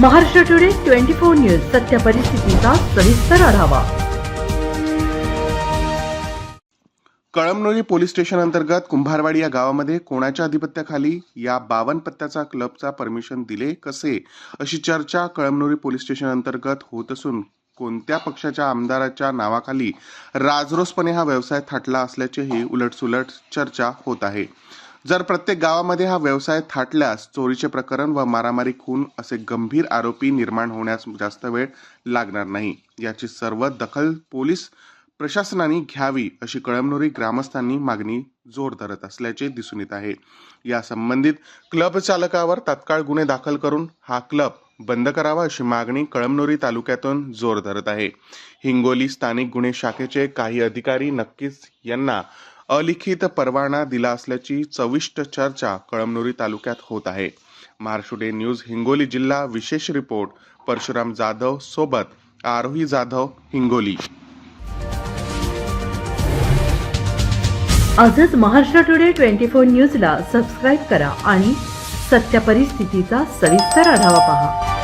Maharashtra today twenty four news सत्य परिस्थितीचा सविस्तर आढावा. कळमनुरी पोलीस स्टेशन अंतर्गत कुंभारवाडी या गावामध्ये कोणाच्या अधिपत्याखाली या बावन पत्त्याचा क्लबचा परमिशन दिले कसे अशी चर्चा कळमनुरी पोलीस स्टेशन अंतर्गत होत असून कोणत्या पक्षाच्या आमदाराच्या नावाखाली राजरोसपणे हा व्यवसाय थाटला असल्याचेही उलटसुलट चर्चा होत आहे. जर प्रत्येक गावामध्ये हा व्यवसाय थाटल्यास चोरीचे प्रकरण व मारामारी खून असे गंभीर आरोपी निर्माण होण्यास जास्त वेळ लागणार नाही. याची सर्व दखल पोलीस प्रशासनाने घ्यावी अशी कळमनुरी ग्रामस्थांनी मागणी जोर धरत असल्याचे दिसून येत आहे. या संबंधित क्लब चालकावर तात्काळ गुन्हे दाखल करून हा क्लब बंद करावा अशी मागणी कळमनुरी तालुक्यातून जोर धरत आहे. हिंगोली स्थानिक गुन्हे शाखेचे काही अधिकारी नक्कीच यांना अलिखित परवाना दिला असल्याची चविष्ट चर्चा कळमनुरी तालुक्यात होत आहे. महाराष्ट्र डे न्यूज हिंगोली जिल्हा विशेष रिपोर्ट. परशुराम जाधव सोबत आरोही जाधव हिंगोली. आजच महाराष्ट्र टुडे ट्वेंटी फोर न्यूजला सबस्क्राईब करा आणि सत्य परिस्थितीचा सविस्तर आढावा पहा.